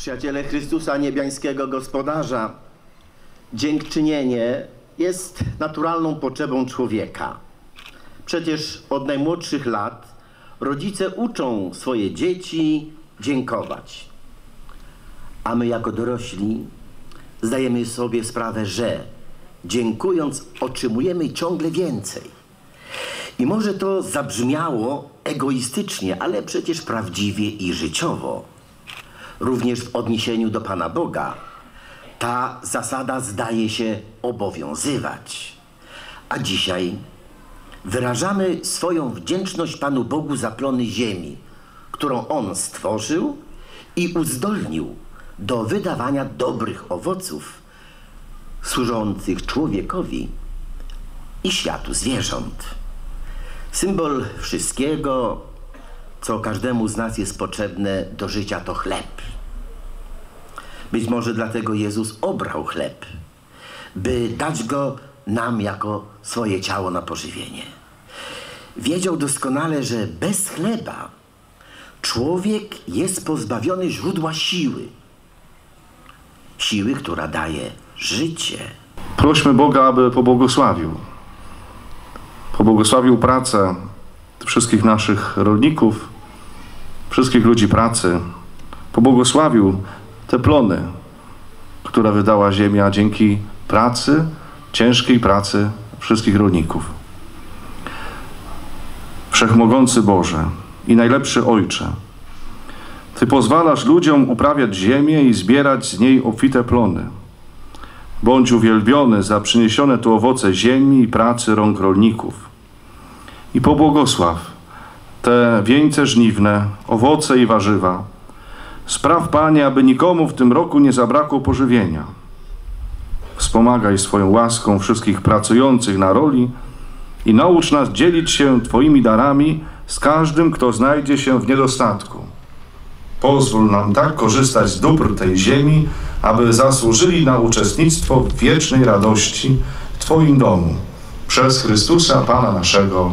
Przyjaciele Chrystusa Niebiańskiego Gospodarza, dziękczynienie jest naturalną potrzebą człowieka. Przecież od najmłodszych lat rodzice uczą swoje dzieci dziękować. A my jako dorośli zdajemy sobie sprawę, że dziękując otrzymujemy ciągle więcej. I może to zabrzmiało egoistycznie, ale przecież prawdziwie i życiowo. Również w odniesieniu do Pana Boga ta zasada zdaje się obowiązywać. A dzisiaj wyrażamy swoją wdzięczność Panu Bogu za plony ziemi, którą On stworzył i uzdolnił do wydawania dobrych owoców służących człowiekowi i światu zwierząt. Symbol wszystkiego, co każdemu z nas jest potrzebne do życia, to chleb. Być może dlatego Jezus obrał chleb, by dać go nam jako swoje ciało na pożywienie. Wiedział doskonale, że bez chleba człowiek jest pozbawiony źródła siły. Siły, która daje życie. Prośmy Boga, aby pobłogosławił. Pobłogosławił pracę wszystkich naszych rolników, wszystkich ludzi pracy. Pobłogosławił te plony, które wydała ziemia dzięki pracy, ciężkiej pracy wszystkich rolników. Wszechmogący Boże i najlepszy Ojcze, Ty pozwalasz ludziom uprawiać ziemię i zbierać z niej obfite plony. Bądź uwielbiony za przyniesione tu owoce ziemi i pracy rąk rolników. I pobłogosław te wieńce żniwne, owoce i warzywa. Spraw, Panie, aby nikomu w tym roku nie zabrakło pożywienia. Wspomagaj swoją łaską wszystkich pracujących na roli i naucz nas dzielić się Twoimi darami z każdym, kto znajdzie się w niedostatku. Pozwól nam tak korzystać z dóbr tej ziemi, aby zasłużyli na uczestnictwo w wiecznej radości w Twoim domu. Przez Chrystusa Pana naszego.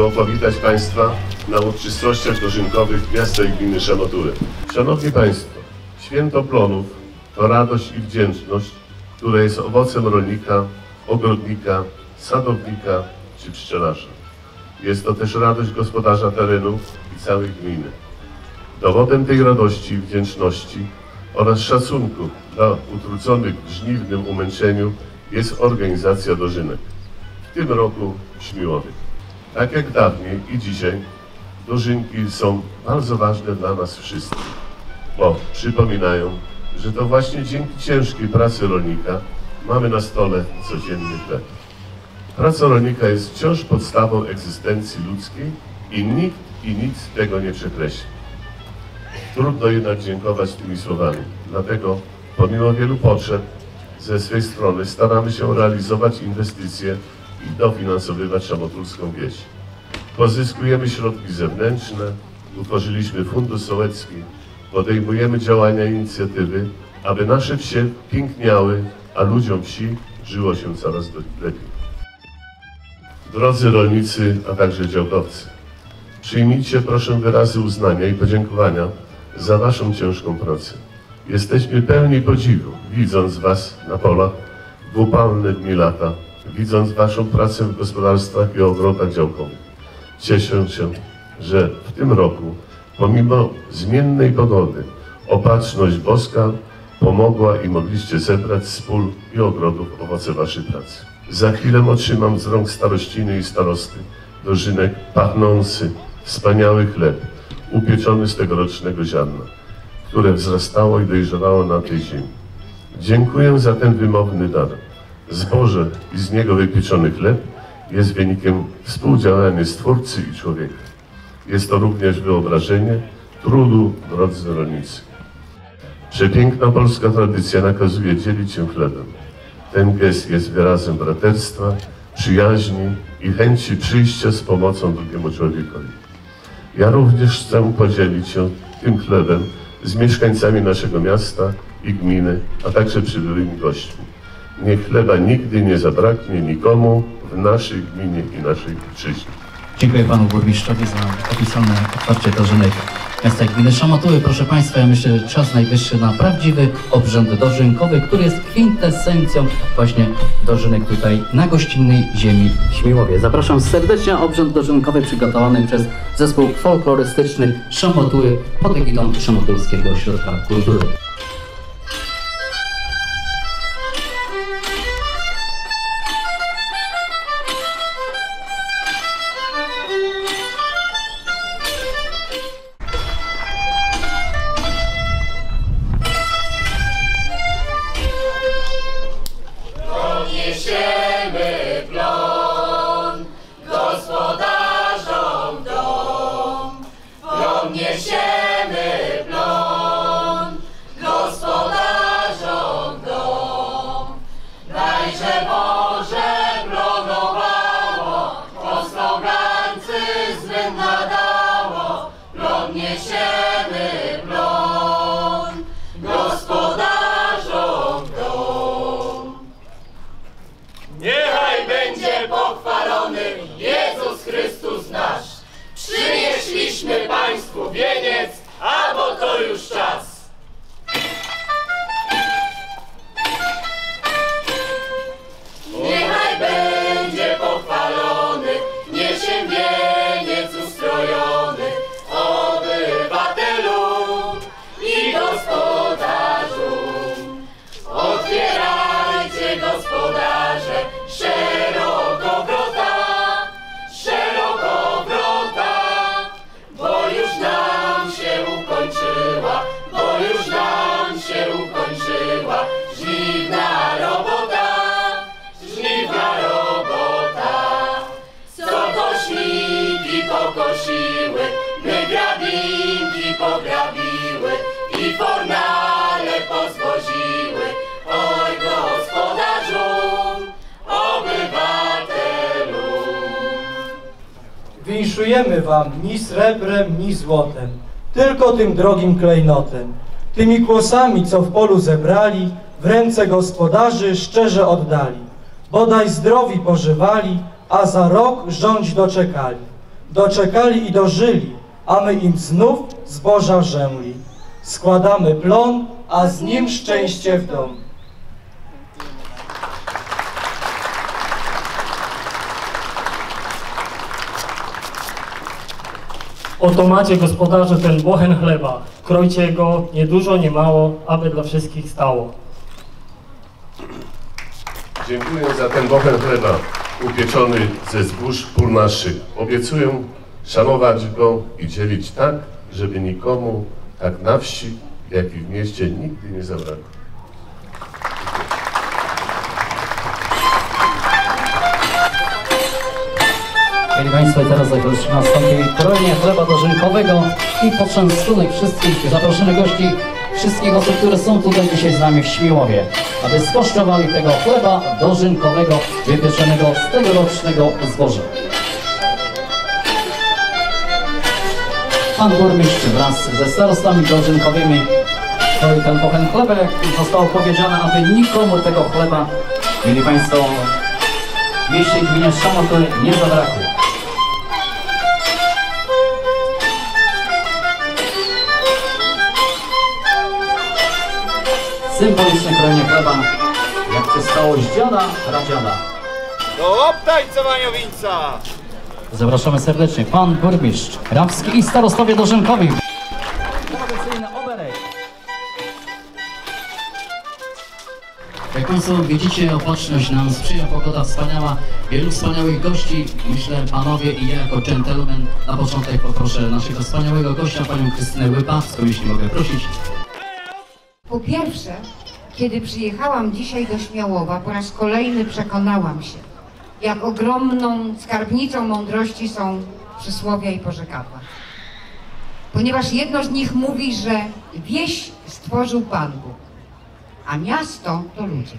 Miło powitać Państwa na uroczystościach dożynkowych miasta i gminy Szamotury. Szanowni Państwo, święto plonów to radość i wdzięczność, która jest owocem rolnika, ogrodnika, sadownika czy pszczelarza. Jest to też radość gospodarza terenu i całej gminy. Dowodem tej radości i wdzięczności oraz szacunku dla utruconych w żniwnym umęczeniu jest organizacja dożynek w tym roku w Śmiłowie. Tak jak dawniej i dzisiaj, dożynki są bardzo ważne dla nas wszystkich, bo przypominają, że to właśnie dzięki ciężkiej pracy rolnika mamy na stole codzienny chleb. Praca rolnika jest wciąż podstawą egzystencji ludzkiej i nikt i nic tego nie przekreśli. Trudno jednak dziękować tymi słowami, dlatego pomimo wielu potrzeb ze swej strony staramy się realizować inwestycje i dofinansowywać szamotulską wieś. Pozyskujemy środki zewnętrzne, utworzyliśmy Fundusz Sołecki, podejmujemy działania i inicjatywy, aby nasze wsie piękniały, a ludziom wsi żyło się coraz lepiej. Drodzy rolnicy, a także działkowcy, przyjmijcie proszę wyrazy uznania i podziękowania za Waszą ciężką pracę. Jesteśmy pełni podziwu, widząc Was na polach w upalne dni lata, widząc Waszą pracę w gospodarstwach i ogrodach działkowych. Cieszę się, że w tym roku, pomimo zmiennej pogody, opatrzność boska pomogła i mogliście zebrać z pól i ogrodów owoce Waszej pracy. Za chwilę otrzymam z rąk starościny i starosty dożynek pachnący, wspaniały chleb, upieczony z tegorocznego ziarna, które wzrastało i dojrzewało na tej ziemi. Dziękuję za ten wymowny dar. Zboże i z niego wypieczony chleb jest wynikiem współdziałania Stwórcy i człowieka. Jest to również wyobrażenie trudu, drodzy rolnicy. Przepiękna polska tradycja nakazuje dzielić się chlebem. Ten gest jest wyrazem braterstwa, przyjaźni i chęci przyjścia z pomocą drugiemu człowiekowi. Ja również chcę podzielić się tym chlebem z mieszkańcami naszego miasta i gminy, a także przybyłymi gośćmi. Niech chleba nigdy nie zabraknie nikomu w naszej gminie i naszej ojczyźnie. Dziękuję panu burmistrzowi za opisane otwarcie dożynek miasta gminy Szamatuły. Proszę państwa, ja myślę, że czas najwyższy na prawdziwy obrzęd dożynkowy, który jest kwintesencją właśnie dożynek tutaj na gościnnej ziemi w Śmiłowie. Zapraszam serdecznie obrzęd dożynkowy przygotowany przez zespół folklorystyczny Szamatuły pod egidą Szamotulskiego Ośrodka Kultury. Winszujemy wam ni srebrem, ni złotem, tylko tym drogim klejnotem, tymi kłosami, co w polu zebrali, w ręce gospodarzy szczerze oddali. Bodaj zdrowi pożywali, a za rok rządź doczekali. Doczekali i dożyli, a my im znów zboża rzęli. Składamy plon, a z nim szczęście w dom. Oto macie gospodarze ten bochen chleba. Krojcie go nie dużo, nie mało, aby dla wszystkich stało. Dziękuję za ten bochen chleba upieczony ze zbóż pól naszych. Obiecuję szanować go i dzielić tak, żeby nikomu tak na wsi, jak i w mieście nigdy nie zabrakło. Mieli Państwo, teraz nastąpi krojenie chleba dożynkowego i poczęstunek wszystkich zaproszonych gości, wszystkich osób, które są tutaj dzisiaj z nami w Śmiłowie, aby skosztowali tego chleba dożynkowego wypieczonego z tegorocznego zboża. Pan burmistrz wraz ze starostami dożynkowymi kroi ten pochen chleba, jak zostało powiedziane, aby nikomu tego chleba, mieli Państwo, mieście i gminie Szamotuły nie zabrakło. Symboliczne krojenie chleba, jak przystało z dziada, pradziada. Do obtańcowania wińca! Zapraszamy serdecznie pan burmistrz Rawski i starostowie dożynkowi. Tradycyjny oberek. Jak Państwo widzicie, opatrzność nam sprzyja, pogoda wspaniała, wielu wspaniałych gości. Myślę, panowie i ja jako gentleman na początek poproszę naszego wspaniałego gościa, panią Krystynę Łybawską, jeśli mogę prosić. Po pierwsze, kiedy przyjechałam dzisiaj do Śmiałowa, po raz kolejny przekonałam się, jak ogromną skarbnicą mądrości są przysłowia i porzekadła. Ponieważ jedno z nich mówi, że wieś stworzył Pan Bóg, a miasto to ludzie.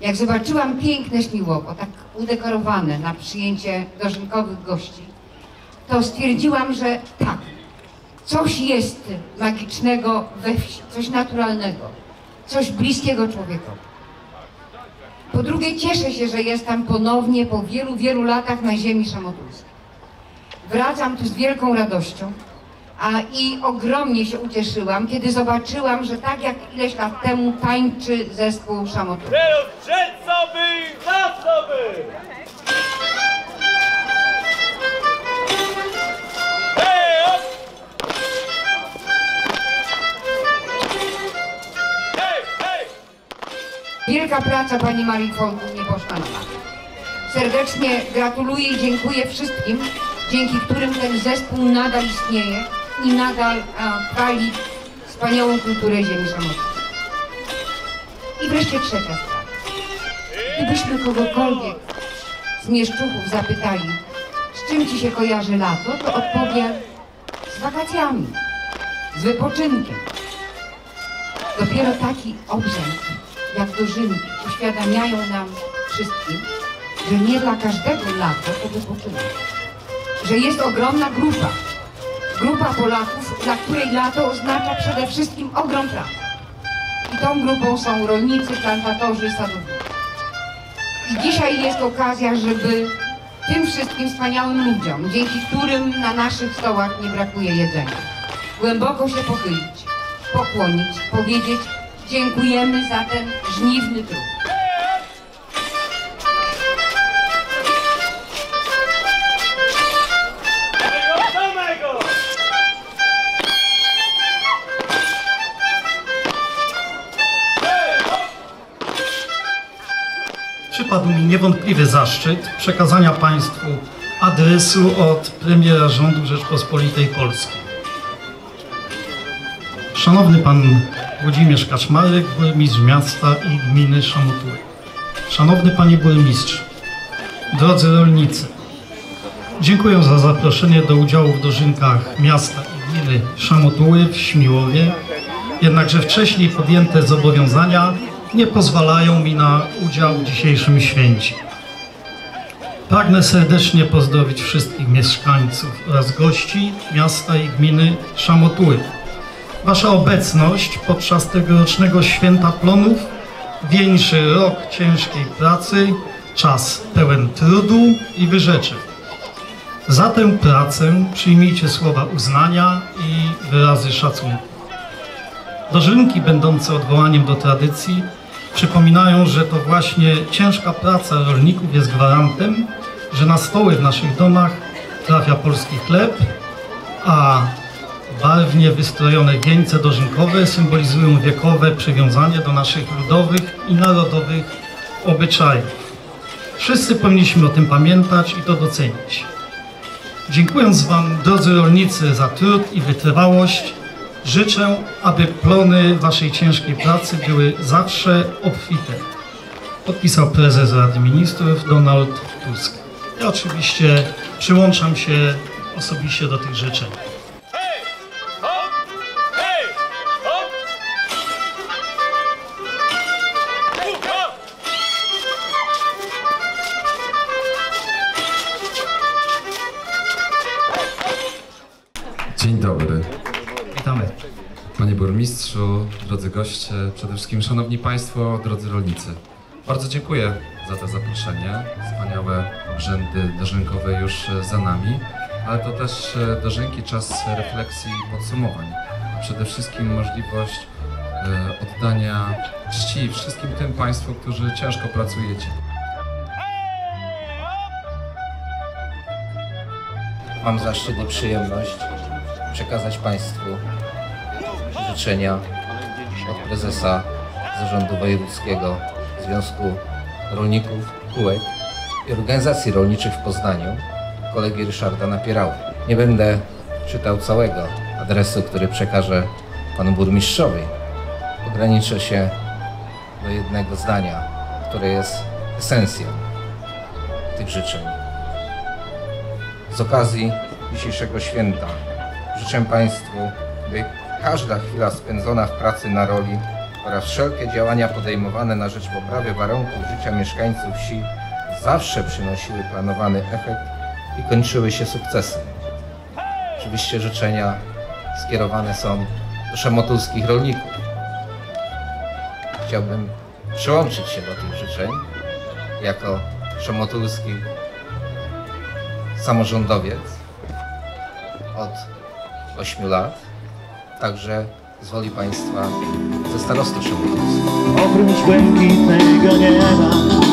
Jak zobaczyłam piękne Śmiłowo, tak udekorowane na przyjęcie dożynkowych gości, to stwierdziłam, że tak, coś jest magicznego we wsi, coś naturalnego, coś bliskiego człowiekowi. Po drugie, cieszę się, że jestem ponownie po wielu, wielu latach na ziemi szamotulskiej. Wracam tu z wielką radością, a i ogromnie się ucieszyłam, kiedy zobaczyłam, że tak jak ileś lat temu tańczy zespół szamotul. Teraz przed sobie za sobie! Wielka praca pani Marii Folku nie poszła na marne. Serdecznie gratuluję i dziękuję wszystkim, dzięki którym ten zespół nadal istnieje i nadal a, chwali wspaniałą kulturę ziemi szamotulskiej. I wreszcie trzecia sprawa. Gdybyśmy kogokolwiek z mieszczuchów zapytali, z czym ci się kojarzy lato, to odpowie z wakacjami, z wypoczynkiem. Dopiero taki obrzęd, jak dożynki, uświadamiają nam wszystkim, że nie dla każdego lato to wypoczynek. Że jest ogromna grupa, grupa Polaków, dla której lato oznacza przede wszystkim ogrom pracy. I tą grupą są rolnicy, plantatorzy, sadownicy. I dzisiaj jest okazja, żeby tym wszystkim wspaniałym ludziom, dzięki którym na naszych stołach nie brakuje jedzenia, głęboko się pochylić, pokłonić, powiedzieć dziękujemy za ten żniwny trud. Przypadł mi niewątpliwy zaszczyt przekazania Państwu adresu od premiera rządu Rzeczpospolitej Polskiej. Szanowny Pan Włodzimierz Kaczmarek, burmistrz miasta i gminy Szamotuły. Szanowny Panie Burmistrzu, drodzy rolnicy, dziękuję za zaproszenie do udziału w dożynkach miasta i gminy Szamotuły w Śmiłowie, jednakże wcześniej podjęte zobowiązania nie pozwalają mi na udział w dzisiejszym święcie. Pragnę serdecznie pozdrowić wszystkich mieszkańców oraz gości miasta i gminy Szamotuły. Wasza obecność podczas tegorocznego Święta Plonów wieńczy rok ciężkiej pracy, czas pełen trudu i wyrzeczeń. Za tę pracę przyjmijcie słowa uznania i wyrazy szacunku. Dożynki będące odwołaniem do tradycji przypominają, że to właśnie ciężka praca rolników jest gwarantem, że na stoły w naszych domach trafia polski chleb, a barwnie wystrojone wieńce dożynkowe symbolizują wiekowe przywiązanie do naszych ludowych i narodowych obyczajów. Wszyscy powinniśmy o tym pamiętać i to docenić. Dziękując Wam, drodzy rolnicy, za trud i wytrwałość, życzę, aby plony Waszej ciężkiej pracy były zawsze obfite. Podpisał prezes Rady Ministrów Donald Tusk. Ja oczywiście przyłączam się osobiście do tych życzeń. Witamy. Panie burmistrzu, drodzy goście, przede wszystkim szanowni państwo, drodzy rolnicy. Bardzo dziękuję za to zaproszenie. Wspaniałe obrzędy dożynkowe już e, za nami, ale to też e, dożynki, czas refleksji i podsumowań. A przede wszystkim możliwość e, oddania czci wszystkim tym państwu, którzy ciężko pracujecie. Mam zaszczyt i przyjemność przekazać Państwu życzenia od prezesa Zarządu Wojewódzkiego Związku Rolników Kółek i Organizacji Rolniczych w Poznaniu, kolegi Ryszarda Napierały. Nie będę czytał całego adresu, który przekażę panu burmistrzowi. Ograniczę się do jednego zdania, które jest esencją. tych życzeń. Z okazji dzisiejszego święta życzę Państwu, by każda chwila spędzona w pracy na roli oraz wszelkie działania podejmowane na rzecz poprawy warunków życia mieszkańców wsi zawsze przynosiły planowany efekt i kończyły się sukcesem. Oczywiście życzenia skierowane są do szamotulskich rolników. Chciałbym przyłączyć się do tych życzeń jako szamotulski samorządowiec od 8 lat, także z woli Państwa ze starosty szamotulskiego. Oprócz błękitnego nieba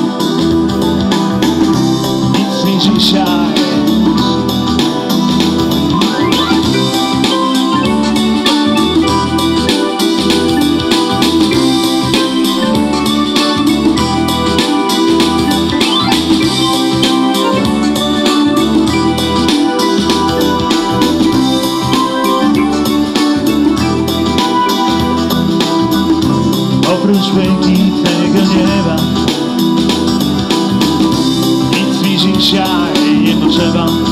devant